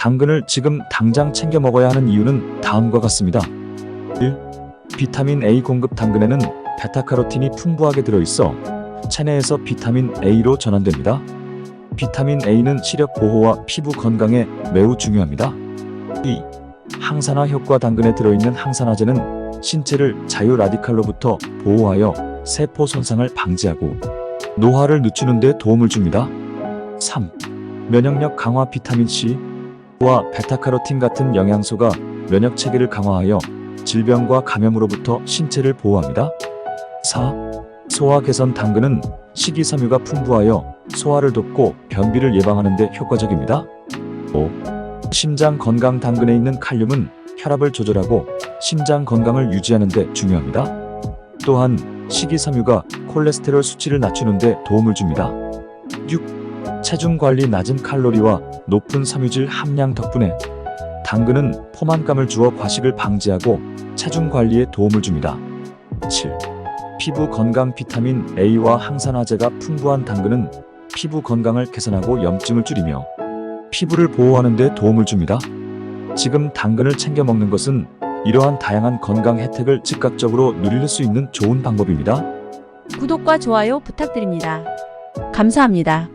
당근을 지금 당장 챙겨 먹어야 하는 이유는 다음과 같습니다. 1. 비타민 A 공급 당근에는 베타카로틴이 풍부하게 들어있어 체내에서 비타민 A로 전환됩니다. 비타민 A는 시력 보호와 피부 건강에 매우 중요합니다. 2. 항산화 효과 당근에 들어있는 항산화제는 신체를 자유 라디칼로부터 보호하여 세포 손상을 방지하고 노화를 늦추는 데 도움을 줍니다. 3. 면역력 강화 비타민 C 와 베타카로틴 같은 영양소가 면역 체계를 강화하여 질병과 감염으로부터 신체를 보호합니다. 4. 소화 개선 당근은 식이섬유가 풍부하여 소화를 돕고 변비를 예방하는 데 효과적입니다. 5. 심장 건강 당근에 있는 칼륨은 혈압을 조절하고 심장 건강을 유지하는 데 중요합니다. 또한 식이섬유가 콜레스테롤 수치를 낮추는 데 도움을 줍니다. 6. 체중 관리 낮은 칼로리와 높은 섬유질 함량 덕분에 당근은 포만감을 주어 과식을 방지하고 체중 관리에 도움을 줍니다. 7. 피부 건강 비타민 A와 항산화제가 풍부한 당근은 피부 건강을 개선하고 염증을 줄이며 피부를 보호하는 데 도움을 줍니다. 지금 당근을 챙겨 먹는 것은 이러한 다양한 건강 혜택을 즉각적으로 누릴 수 있는 좋은 방법입니다. 구독과 좋아요 부탁드립니다. 감사합니다.